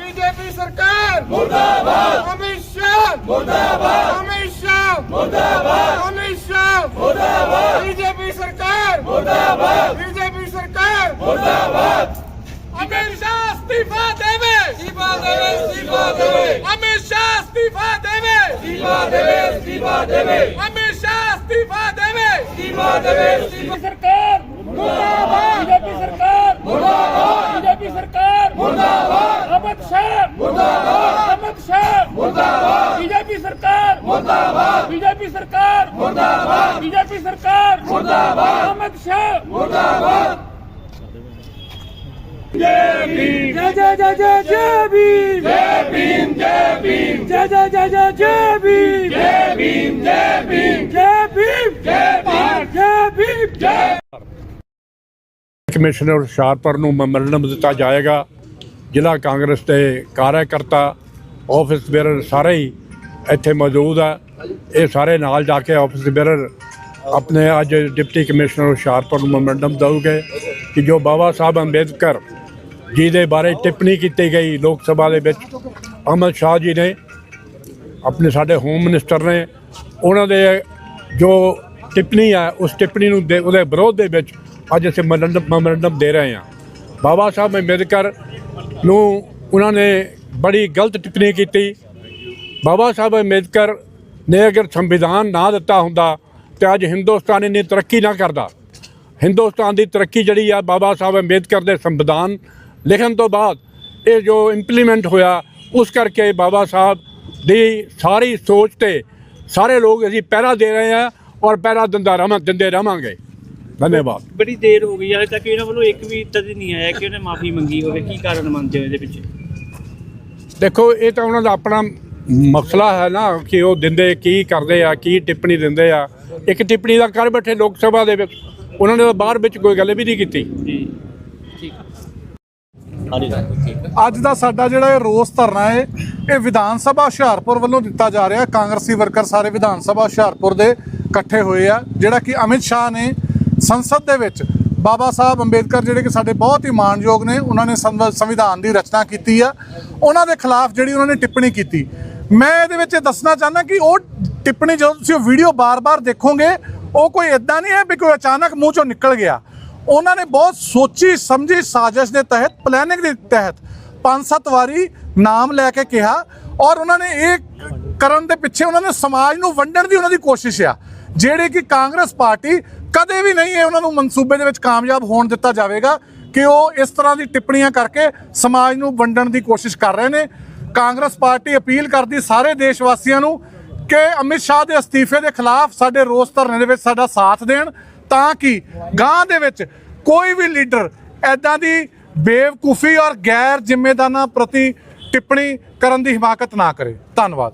BJP सरकार मुर्दाबाद अमित शाह मुर्दाबाद अमित शाह मुर्दाबाद अमित शाह मुर्दाबाद बीजेपी सरकार मुर्दाबाद बीजेपी सरकार मुर्दाबाद अमित शाह इस्तीफा देवे इस्तीफा देवे इस्तीफा देवे अमित शाह इस्तीफा देवे इस्तीफा देवे इस्तीफा देवे अमित शाह इस्तीफा देवे इस्तीफा देवे इस्तीफा ਸਰਕਾਰ। ਕਮਿਸ਼ਨਰ ਹੁਸ਼ਿਆਰਪੁਰ ਨੂੰ ਮੈਮੋਰੰਡਮ ਦਿੱਤਾ ਜਾਏਗਾ। ਜ਼ਿਲ੍ਹਾ ਕਾਂਗਰਸ ਦੇ ਕਾਰਜਕਰਤਾ ਆਫਿਸ ਬੇਅਰ ਸਾਰੇ ਹੀ ਇੱਥੇ ਮੌਜੂਦ ਆ। ਇਹ ਸਾਰੇ ਨਾਲ ਜਾ ਕੇ ਆਫਿਸ ਬੇਰਰ ਆਪਣੇ ਅੱਜ ਡਿਪਟੀ ਕਮਿਸ਼ਨਰ ਹੁਸ਼ਿਆਰਪੁਰ ਨੂੰ ਮੈਮੋਰੰਡਮ ਦਊਗੇ ਕਿ ਜੋ ਬਾਬਾ ਸਾਹਿਬ ਅੰਬੇਦਕਰ ਜੀ ਦੇ ਬਾਰੇ ਟਿੱਪਣੀ ਕੀਤੀ ਗਈ ਲੋਕ ਸਭਾ ਦੇ ਵਿੱਚ, ਅਮਰ ਸ਼ਾਹ ਜੀ ਨੇ, ਆਪਣੇ ਸਾਡੇ ਹੋਮ ਮਿਨਿਸਟਰ ਨੇ, ਉਹਨਾਂ ਦੇ ਜੋ ਟਿੱਪਣੀ ਹੈ ਉਸ ਟਿੱਪਣੀ ਨੂੰ ਦੇ- ਉਹਦੇ ਵਿਰੋਧ ਦੇ ਵਿੱਚ ਅੱਜ ਅਸੀਂ ਮੈਮੋਰੰਡਮ ਮੈਮੋਰੰਡਮ ਦੇ ਰਹੇ ਹਾਂ। ਬਾਬਾ ਸਾਹਿਬ ਅੰਬੇਦਕਰ ਨੂੰ ਉਹਨਾਂ ਨੇ ਬੜੀ ਗਲਤ ਟਿੱਪਣੀ ਕੀਤੀ। ਬਾਬਾ ਸਾਹਿਬ ਅੰਬੇਦਕਰ ਨੇ ਅਗਰ ਸੰਵਿਧਾਨ ਨਾ ਦਿੱਤਾ ਹੁੰਦਾ ਤੇ ਅੱਜ ਹਿੰਦੁਸਤਾਨ ਇੰਨੀ ਤਰੱਕੀ ਨਾ ਕਰਦਾ। ਹਿੰਦੁਸਤਾਨ ਦੀ ਤਰੱਕੀ ਜਿਹੜੀ ਆ ਬਾਬਾ ਸਾਹਿਬ ਅੰਬੇਦਕਰ ਦੇ ਸੰਵਿਧਾਨ ਲਿਖਣ ਤੋਂ ਬਾਅਦ ਇਹ ਜੋ ਇੰਪਲੀਮੈਂਟ ਹੋਇਆ ਉਸ ਕਰਕੇ ਬਾਬਾ ਸਾਹਿਬ ਦੀ ਸਾਰੀ ਸੋਚ ਤੇ ਸਾਰੇ ਲੋਕ ਅਸੀਂ ਪਹਿਰਾ ਦੇ ਰਹੇ ਹਾਂ ਔਰ ਪਹਿਰਾ ਦਿੰਦਾ ਰਵਾਂ ਦਿੰਦੇ ਰਵਾਂਗੇ ਧੰਨਵਾਦ। ਬੜੀ ਦੇਰ ਹੋ ਗਈ ਹਾਲੇ ਤੱਕ ਇਹਨਾਂ ਵੱਲੋਂ ਇੱਕ ਵੀ ਤਦ ਨਹੀਂ ਆਇਆ ਕਿ ਉਹਨੇ ਮਾਫੀ ਮੰਗੀ ਹੋਵੇ ਕੀ ਕਾਰਨ ਮੰਨਦੇ ਹੋ ਇਹਦੇ ਪਿੱਛੇ ਦੇਖੋ ਇਹ ਤਾਂ ਉਹਨਾਂ ਦਾ ਆਪਣਾ ਮਸਲਾ ਹੈ ਨਾ ਕਿ ਉਹ ਦਿੰਦੇ ਕੀ ਕਰਦੇ ਆ ਕੀ ਟਿੱਪਣੀ ਦਿੰਦੇ ਆ। ਇੱਕ ਟਿੱਪਣੀ ਦਾ ਕਰ ਬੈਠੇ ਲੋਕ ਸਭਾ ਦੇ ਵਿੱਚ ਉਹਨਾਂ ਨੇ ਤਾਂ ਬਾਹਰ ਵਿੱਚ ਕੋਈ ਗੱਲ ਵੀ ਨਹੀਂ ਕੀਤੀ। ਜੀ ਠੀਕ ਹਾਂਜੀ ਅੱਜ ਦਾ ਸਾਡਾ ਜਿਹੜਾ ਇਹ ਰੋਸ ਧਰਨਾ ਹੈ ਇਹ ਵਿਧਾਨ ਸਭਾ ਹੁਸ਼ਿਆਰਪੁਰ ਵੱਲੋਂ ਦਿੱਤਾ ਜਾ ਰਿਹਾ। ਕਾਂਗਰਸੀ ਵਰਕਰ ਸਾਰੇ ਵਿਧਾਨ ਸਭਾ ਹੁਸ਼ਿਆਰਪੁਰ ਦੇ ਇਕੱਠੇ ਹੋਏ ਆ ਜਿਹੜਾ ਕਿ ਅਮਿਤ ਸ਼ਾਹ ਨੇ ਸੰਸਦ ਦੇ ਵਿੱਚ ਬਾਬਾ ਸਾਹਿਬ ਅੰਬੇਦਕਰ ਜਿਹੜੇ ਕਿ ਸਾਡੇ ਬਹੁਤ ਹੀ ਮਾਣਯੋਗ ਨੇ ਉਹਨਾਂ ਨੇ ਸੰਵ- ਸੰਵਿਧਾਨ ਦੀ ਰਚਨਾ ਕੀਤੀ ਆ। ਉਹਨਾਂ ਦੇ ਖਿਲਾਫ ਜਿਹੜੀ ਉਹਨਾਂ ਨੇ ਟਿੱਪਣੀ ਕੀਤੀ ਮੈਂ ਇਹਦੇ ਵਿੱਚ ਇਹ ਦੱਸਣਾ ਚਾਹੁੰਦਾ ਕਿ ਉਹ ਟਿੱਪਣੀ ਜਦੋਂ ਤੁਸੀਂ ਉਹ ਵੀਡੀਓ ਬਾਰ-ਬਾਰ ਦੇਖੋਗੇ, ਉਹ ਕੋਈ ਇਦਾਂ ਨਹੀਂ ਹੈ ਵੀ ਕੋਈ ਅਚਾਨਕ ਮੂੰਹ ਚੋਂ ਨਿਕਲ ਗਿਆ। ਉਹਨਾਂ ਨੇ ਬਹੁਤ ਸੋਚੀ, ਸਮਝੀ ਸਾਜ਼ਿਸ਼ ਦੇ ਤਹਿਤ ਪਲੈਨਿੰਗ ਦੇ ਤਹਿਤ ਪੰਜ ਸੱਤ ਵਾਰੀ ਨਾਮ ਲੈ ਕੇ ਕਿਹਾ ਔਰ ਉਹਨਾਂ ਨੇ ਇਹ ਕਰਨ ਦੇ ਪਿੱਛੇ ਉਹਨਾਂ ਨੇ ਸਮਾਜ ਨੂੰ ਵੰਡਣ ਦੀ ਉਹਨਾਂ ਦੀ ਕੋਸ਼ਿਸ਼ ਆ, ਜਿਹੜੇ ਕਿ ਕਾਂਗਰਸ ਪਾਰਟੀ ਕਦੇ ਵੀ ਨਹੀਂ ਇਹ ਉਹਨਾਂ ਨੂੰ ਮਨਸੂਬੇ ਦੇ ਵਿੱਚ ਕਾਮਯਾਬ ਹੋਣ ਦਿੱਤਾ ਜਾਵੇਗਾ ਕਿ ਉਹ ਇਸ ਤਰ੍ਹਾਂ ਦੀ ਟਿੱਪਣੀਆਂ ਕਰਕੇ ਸਮਾਜ ਨੂੰ ਵੰਡਣ ਦੀ ਕੋਸ਼ਿਸ਼ ਕਰ ਰਹੇ ਨੇ। ਕਾਂਗਰਸ ਪਾਰਟੀ ਅਪੀਲ ਕਰਦੀ ਸਾਰੇ ਦੇਸ਼ ਵਾਸੀਆਂ ਨੂੰ ਕਿ ਅਮਿਤ ਸ਼ਾਹ ਦੇ ਅਸਤੀਫੇ ਦੇ ਖਿਲਾਫ ਸਾਡੇ ਰੋਸ ਧਰਨੇ ਦੇ ਵਿੱਚ ਸਾਡਾ ਸਾਥ ਦੇਣ, ਤਾਂ ਕਿ ਗਾਂ ਦੇ ਵਿੱਚ ਕੋਈ ਵੀ ਲੀਡਰ ਐਦਾਂ ਦੀ ਬੇਵਕੂਫੀ ਔਰ ਗੈਰ ਜ਼ਿੰਮੇਦਾਰਾਂ ਪ੍ਰਤੀ ਟਿੱਪਣੀ ਕਰਨ ਦੀ ਹਿਮਾਕਤ ਨਾ ਕਰੇ। ਧੰਨਵਾਦ।